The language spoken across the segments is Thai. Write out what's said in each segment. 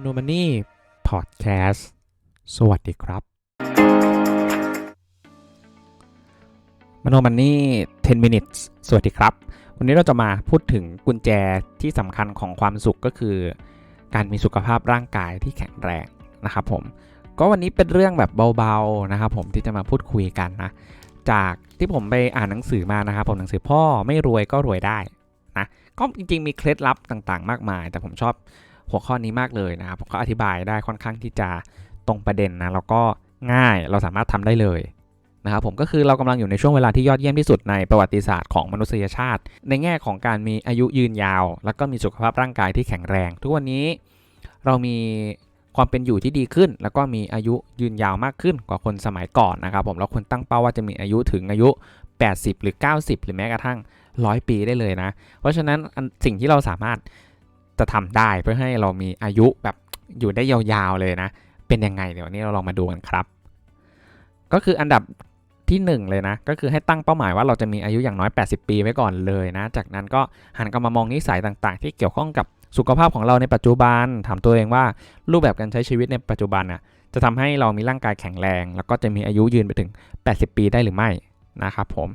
มโนมันนี่พอดแคสต์สวัสดีครับมโนมันนี่ 10 minutes สวัสดีครับ วันนี้เราจะมาพูดถึงกุญแจที่สำคัญของความสุขก็คือ การมีสุขภาพร่างกายที่แข็งแรงนะครับผม ก็วันนี้เป็นเรื่องแบบเบาๆนะครับผมที่จะมาพูดคุยกันนะ จากที่ผมไปอ่านหนังสือมานะครับผมหนังสือพ่อไม่รวยก็รวยได้นะก็จริงๆมีเคล็ดลับต่างๆ มากมาย แต่ผมชอบ หัวข้อนี้มากเลยนะครับผมก็อธิบายได้ค่อนข้างที่จะตรงประเด็นนะแล้วก็ง่ายเราสามารถทำได้เลยนะครับผมก็คือเรากำลังอยู่ในช่วงเวลาที่ยอดเยี่ยมที่สุดในประวัติศาสตร์ของมนุษยชาติ ในแง่ของการมีอายุยืนยาว แล้วก็มีสุขภาพร่างกายที่แข็งแรง ทุกวันนี้เรามีความเป็นอยู่ที่ดีขึ้น แล้วก็มีอายุยืนยาวมากขึ้นกว่าคนสมัยก่อนนะครับผมแล้วคนตั้งเป้าว่าจะมีอายุถึงอายุ 80 หรือ 90 หรือแม้กระทั่ง 100 ปีได้เลยนะ เพราะฉะนั้นสิ่งที่เราสามารถ จะทำได้เพื่อให้เรามีอายุแบบอยู่ได้ยาวๆเลยนะ เป็นยังไงเดี๋ยววันนี้เราลองมาดูกันครับ ก็คืออันดับที่หนึ่งเลยนะ ก็คือให้ตั้งเป้าหมายว่าเราจะมีอายุอย่างน้อย 80 ปีไว้ก่อนเลยนะ จากนั้นก็หันกลับมามองนิสัยต่างๆ ที่เกี่ยวข้องกับสุขภาพของเราในปัจจุบันถามตัวเองว่ารูปแบบการใช้ชีวิตในปัจจุบันน่ะจะทำให้เรามีร่างกายแข็งแรง แล้วก็จะมีอายุยืนไปถึง 80 ปีได้หรือไม่นะครับผม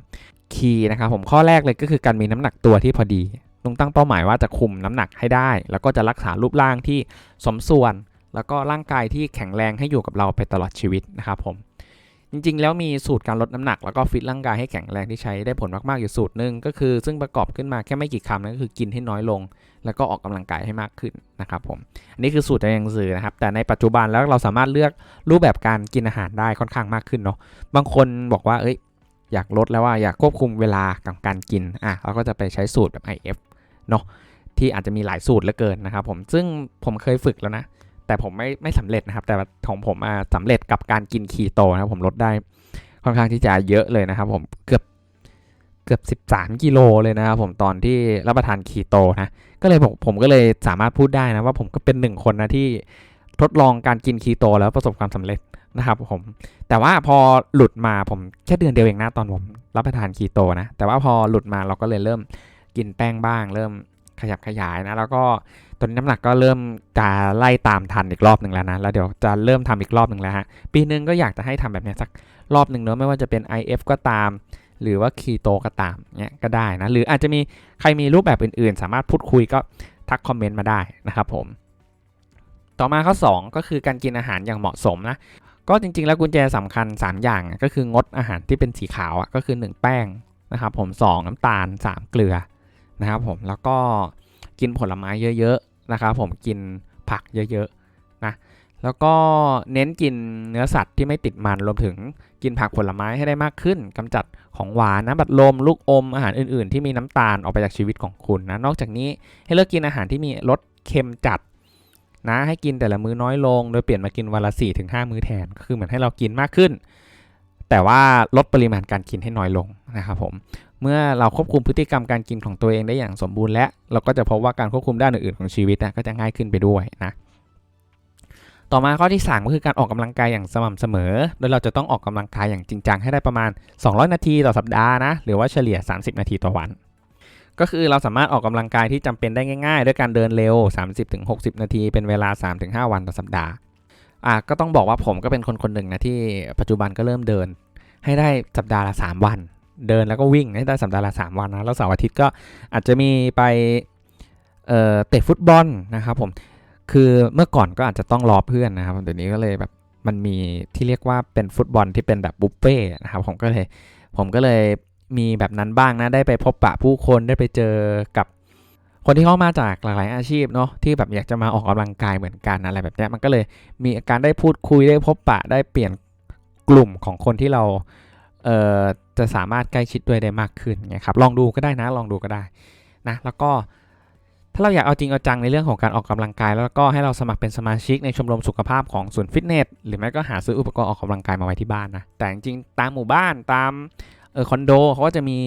คีย์นะครับผมข้อแรกเลยก็คือการมีน้ำหนักตัวที่พอดี ต้องตั้งเป้าหมายว่าจะคุมน้ำหนักให้ได้ แล้วก็จะรักษารูปร่างที่สมส่วน แล้วก็ร่างกายที่แข็งแรงให้อยู่กับเราไปตลอดชีวิตนะครับผมจริงๆ แล้วมีสูตรการลดน้ำหนักแล้วก็ฟิตร่างกายให้แข็งแรงที่ใช้ได้ผลมากๆอยู่สูตรหนึ่งก็คือซึ่งประกอบขึ้นมาแค่ไม่กี่คำนั่นก็คือกินให้น้อยลง แล้วก็ออกกำลังกายให้มากขึ้นนะครับผมอันนี้คือสูตรในหนังสือนะครับ แต่ในปัจจุบันแล้วเราสามารถเลือกรูปแบบการกินอาหารได้ค่อนข้างมากขึ้นเนาะบางคนบอกว่าเอ้ยอยากลดแล้วว่าอยากควบคุมเวลากับการกินอะเราก็จะไปใช้สูตรแบบ IF เนาะที่อาจจะมีหลายสูตรเหลือเกินนะครับผมซึ่งผมเคยฝึกแล้วนะ แต่ผมไม่ไม่สำเร็จนะครับ แต่ของผมอะสำเร็จกับการกินคีโตนะครับผมลดได้ค่อนข้างที่จะเยอะเลยนะครับ ผมเกือบเกือบ 13 กิโลเลยนะครับผมตอนที่รับประทานคีโตนะก็เลยผมผมก็เลยสามารถพูดได้นะว่าผมก็เป็นหนึ่งคนนะที่ทดลองการกินคีโตแล้วประสบความสำเร็จนะครับผมแต่ว่าพอหลุดมาผมแค่เดือนเดียวเองนะตอนผมรับประทานคีโตนะแต่ว่าพอหลุดมาเราก็เลยเริ่ม กินแป้งบ้าง เริ่มขยับขยายนะ แล้วก็ตอนนี้น้ำหนักก็เริ่มจะไล่ตามทันอีกรอบหนึ่งแล้วนะ แล้วเดี๋ยวจะเริ่มทำอีกรอบหนึ่งแล้วฮะ ปีนึงก็อยากจะให้ทำแบบนี้สักรอบหนึ่งเนอะไม่ว่าจะเป็น IF ก็ตาม หรือว่าคีโตก็ตามเนี่ยก็ได้นะ หรืออาจจะมีใครมีรูปแบบอื่นๆ สามารถพูดคุยก็ทักคอมเมนต์มาได้นะครับผม ต่อมาข้อ 2 ก็คือการกินอาหารอย่างเหมาะสมนะ ก็จริงๆ แล้วกุญแจสำคัญ 3 อย่างก็คืองดอาหารที่เป็นสีขาวอะก็คือ 1 แป้งนะครับผม 2 น้ำตาล 3 เกลือ นะครับผมแล้วก็กินผลไม้เยอะๆนะครับผมกินผักเยอะๆนะแล้วก็เน้นกินเนื้อสัตว์ที่ไม่ติดมันรวมถึงกินผักผลไม้ให้ได้มากขึ้นกำจัดของหวานน้ำบัดลม ลูกอมอาหารอื่นๆ ที่มีน้ำตาลออกไปจากชีวิตของคุณนะนอกจากนี้ให้เลิกกินอาหารที่มีรสเค็มจัดนะให้กินแต่ละมื้อน้อยลง โดยเปลี่ยนมากินวันละ4-5ถึงห้ามื้อแทนก็คือเหมือนให้เรากินมากขึ้น แต่ว่าลดปริมาณการกินให้น้อยลงนะครับผม เมื่อเราควบคุมพฤติกรรมการกินของตัวเองได้อย่างสมบูรณ์และ เราก็จะพบว่าการควบคุมด้านอื่นๆของชีวิตนะก็จะง่ายขึ้นไปด้วยนะต่อมาข้อที่ 3 ก็คือการออกกำลังกายอย่างสม่ำเสมอ โดยเราจะต้องออกกำลังกายอย่างจริงจังให้ได้ประมาณ 200 นาทีต่อสัปดาห์นะ หรือว่าเฉลี่ย 30 นาทีต่อวัน ก็คือเราสามารถออกกำลังกายที่จำเป็นได้ง่ายๆ ด้วยการเดินเร็ว 30-60 นาที เป็นเวลา 3-5 วันต่อสัปดาห์อะก็ต้องบอกว่าผมก็เป็นคนคนหนึ่งนะที่ปัจจุบันก็เริ่มเดิน ให้ได้สัปดาห์ละ 3 วัน เดินแล้วก็วิ่งให้ได้สัปดาห์ละ3วันนะแล้วเสาร์อาทิตย์ก็อาจจะมีไปเตะฟุตบอลนะครับผมคือเมื่อก่อนก็อาจจะต้องรอเพื่อนนะครับเดี๋ยวนี้ก็เลยแบบมันมีที่เรียกว่าเป็นฟุตบอลที่เป็นแบบบุฟเฟ่นะครับผมก็เลยผมก็เลยมีแบบนั้นบ้างนะได้ไปพบปะผู้คนได้ไปเจอกับคนที่เข้ามาจากหลากหลายอาชีพเนาะที่แบบอยากจะมาออกกำลังกายเหมือนกันอะไรแบบนี้มันก็เลยมีการได้พูดคุยได้พบปะได้เปลี่ยนกลุ่มของคนที่เรา เอ่อจะสามารถใกล้ชิดด้วยได้มากขึ้นไงครับลองดูก็ได้นะลองดูก็ได้นะแล้วก็ถ้าเราอยากเอาจริงเอาจังในเรื่องของการออกกำลังกาย แล้วก็ให้เราสมัครเป็นสมาชิกในชมรมสุขภาพของศูนย์ฟิตเนสหรือไม่ก็หาซื้ออุปกรณ์ออกกำลังกายมาไว้ที่บ้านนะแต่จริงตามหมู่บ้านตามเออคอนโดเขาก็จะมี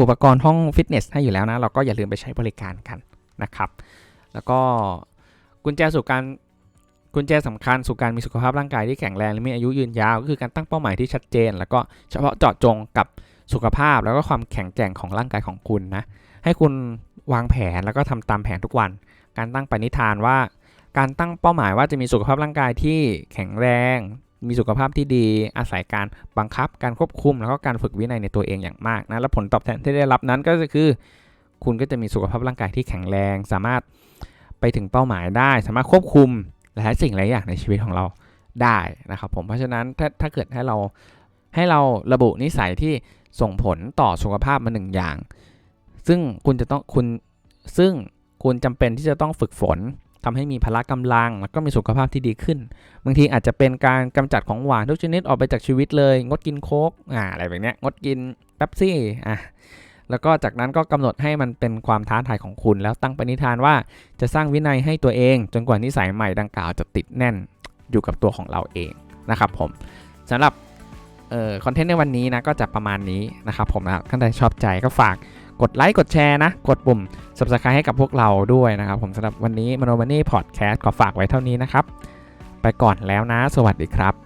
อุปกรณ์ห้องฟิตเนสให้อยู่แล้วนะเราก็อย่าลืมไปใช้บริการกันนะครับ แล้วก็กุญแจสู่การ กุญแจสำคัญสู่การมีสุขภาพร่างกายที่แข็งแรงและมีอายุยืนยาว ก็คือการตั้งเป้าหมายที่ชัดเจน แล้วก็เฉพาะเจาะจงกับสุขภาพแล้วก็ความแข็งแกร่งของร่างกายของคุณนะให้คุณวางแผนแล้วก็ทำตามแผนทุกวัน การตั้งปณิธานว่า การตั้งเป้าหมายว่าจะมีสุขภาพร่างกายที่แข็งแรง มีสุขภาพที่ดี อาศัยการบังคับ การควบคุม แล้วก็การฝึกวินัยในตัวเองอย่างมากนะและผลตอบแทนที่ได้รับนั้นก็คือ คุณก็จะมีสุขภาพร่างกายที่แข็งแรง สามารถไปถึงเป้าหมายได้ สามารถควบคุม หลายสิ่งหลายอย่างในชีวิตของเราได้นะครับผมเพราะฉะนั้นถ้าถ้าเกิดให้เราให้เราระบุนิสัยที่ส่งผลต่อสุขภาพมาหนึ่งอย่าง ซึ่งคุณจะต้องคุณซึ่งคุณจำเป็นที่จะต้องฝึกฝนทำให้มีพละกำลัง แล้วก็มีสุขภาพที่ดีขึ้น บางทีอาจจะเป็นการกำจัดของหวานทุกชนิดออกไปจากชีวิตเลย งดกินโค้กอ่าอะไรแบบเนี้ยงดกินเป๊ปซี่อะ แล้วก็จากนั้นก็กำหนดให้มันเป็นความท้าทายของคุณ แล้วตั้งปณิธานว่าจะสร้างวินัยให้ตัวเอง จนกว่านิสัยใหม่ดังกล่าวจะติดแน่นอยู่กับตัวของเราเองนะครับผมสำหรับคอนเทนต์ในวันนี้นะก็จะประมาณนี้นะครับผมนะท่านใดชอบใจก็ฝากกดไลค์กดแชร์นะ กดปุ่ม subscribe ให้กับพวกเราด้วยนะครับผมสำหรับวันนี้มโนมันนี่พอดแคสต์ขอฝากไว้เท่านี้นะครับ ไปก่อนแล้วนะ สวัสดีครับ